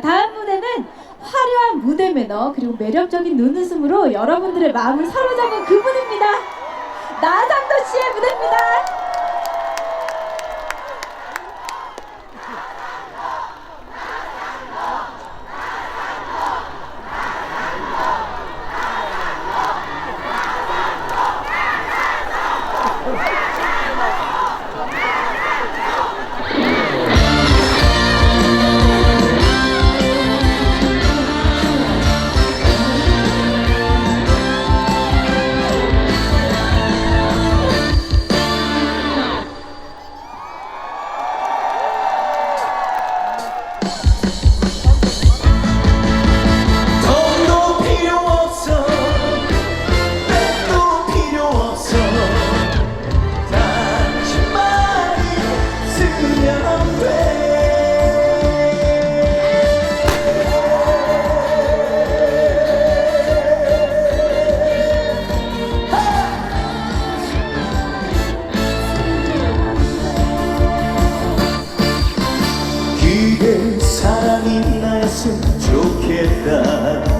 다음 무대는 화려한 무대 매너 그리고 매력적인 눈웃음으로 여러분들의 마음을 사로잡은 그분입니다. 나상도 씨의 무대입니다. 그대 사랑이 나였으면 좋겠다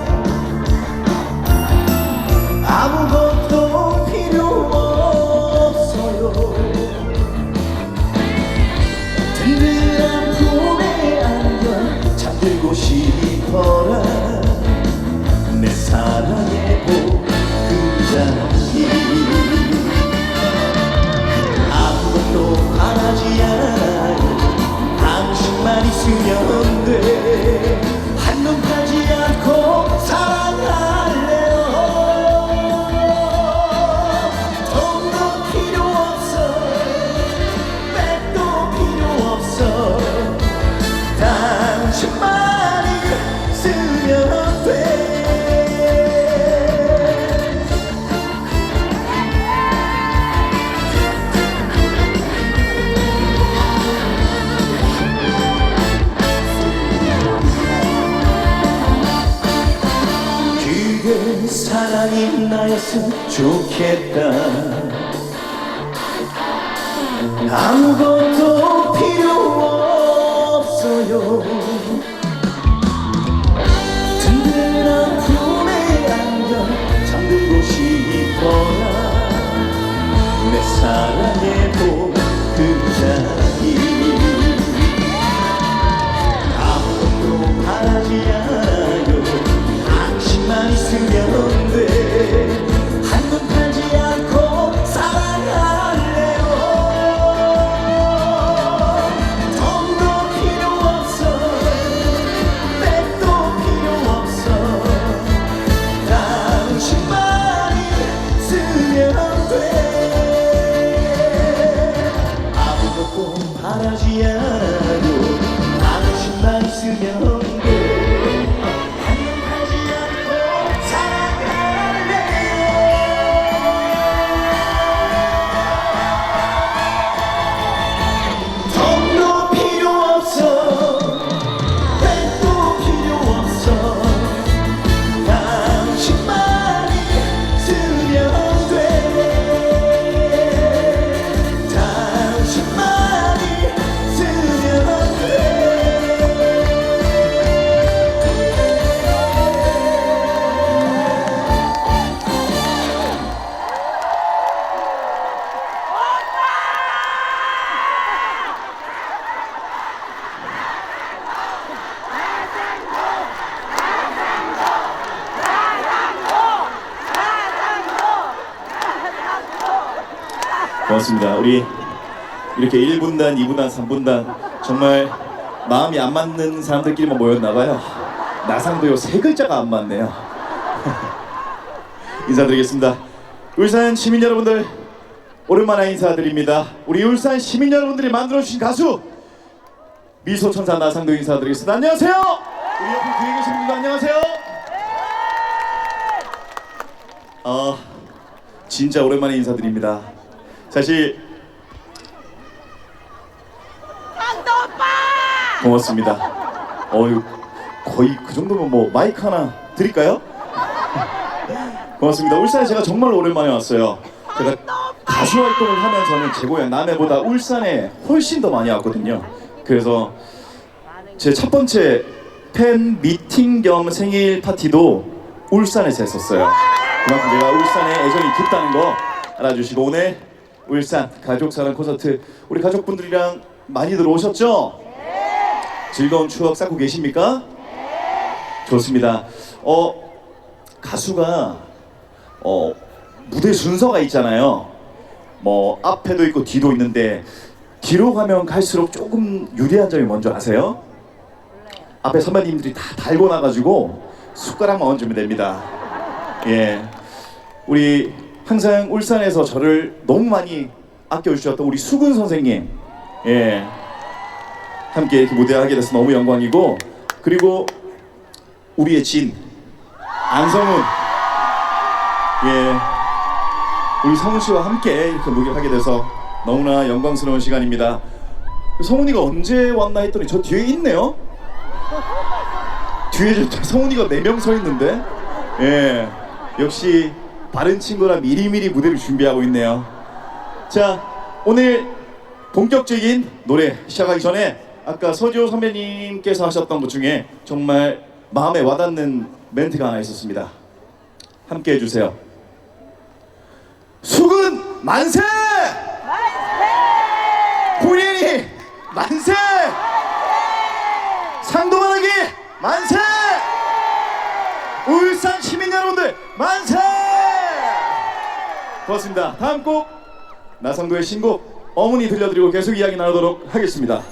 나였으면 좋겠다. 아무것도 필요 없어요. 든든한 품에 안겨 잠들고 싶어라. 내 사랑의 보금자리. 아무것도 바라지 않아요. 당신만 있으면 돼 아무것도 바라지 않아 고맙습니다. 우리 이렇게 1분단, 2분단, 3분단 정말 마음이 안 맞는 사람들끼리만 모였나 봐요. 나상도 요 세 글자가 안 맞네요. 인사드리겠습니다. 울산 시민 여러분들 오랜만에 인사드립니다. 우리 울산 시민 여러분들이 만들어 주신 가수 미소 천사 나상도 인사드리겠습니다. 안녕하세요. 우리 옆에 뒤에 계신 분들 안녕하세요. 어 진짜 오랜만에 인사드립니다. 사실 고맙습니다. 어유 거의 그 정도면 뭐 마이크 하나 드릴까요? 고맙습니다. 울산에 제가 정말 오랜만에 왔어요. 제가 가수 활동을 하면서는 제 고향 남해보다 울산에 훨씬 더 많이 왔거든요. 그래서 제 첫 번째 팬 미팅 겸 생일 파티도 울산에서 했었어요. 그만큼 제가 울산에 애정이 깊다는 거 알아주시고 오늘 울산 가족사랑 콘서트 우리 가족분들이랑 많이들 오셨죠? 즐거운 추억 쌓고 계십니까? 좋습니다. 어 가수가 어 무대 순서가 있잖아요. 뭐 앞에도 있고 뒤도 있는데 뒤로 가면 갈수록 조금 유리한 점이 뭔지 아세요? 앞에 선배님들이 다 달고 나가지고 숟가락만 얹으면 됩니다. 예, 우리 항상 울산에서 저를 너무 많이 아껴주셨던 우리 수근 선생님, 예, 함께 이렇게 무대하게 돼서 너무 영광이고 그리고 우리의 진 안성훈, 예, 우리 성훈 씨와 함께 이렇게 무대하게 돼서 너무나 영광스러운 시간입니다. 성훈이가 언제 왔나 했더니 저 뒤에 있네요. 뒤에 저 성훈이가 네명서 있는데, 예, 역시 바른 친구라 미리미리 무대를 준비하고 있네요. 자, 오늘 본격적인 노래 시작하기 전에 아까 서지호 선배님께서 하셨던 것 중에 정말 마음에 와닿는 멘트가 하나 있었습니다. 함께 해주세요. 수근 만세! 본인이 만세! 상도만하기 만세! 울산 시민 여러분들 만세! 고맙습니다. 다음 곡 나성도의 신곡 어머니 들려드리고 계속 이야기 나누도록 하겠습니다.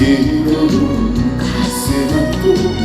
뜨거운 가슴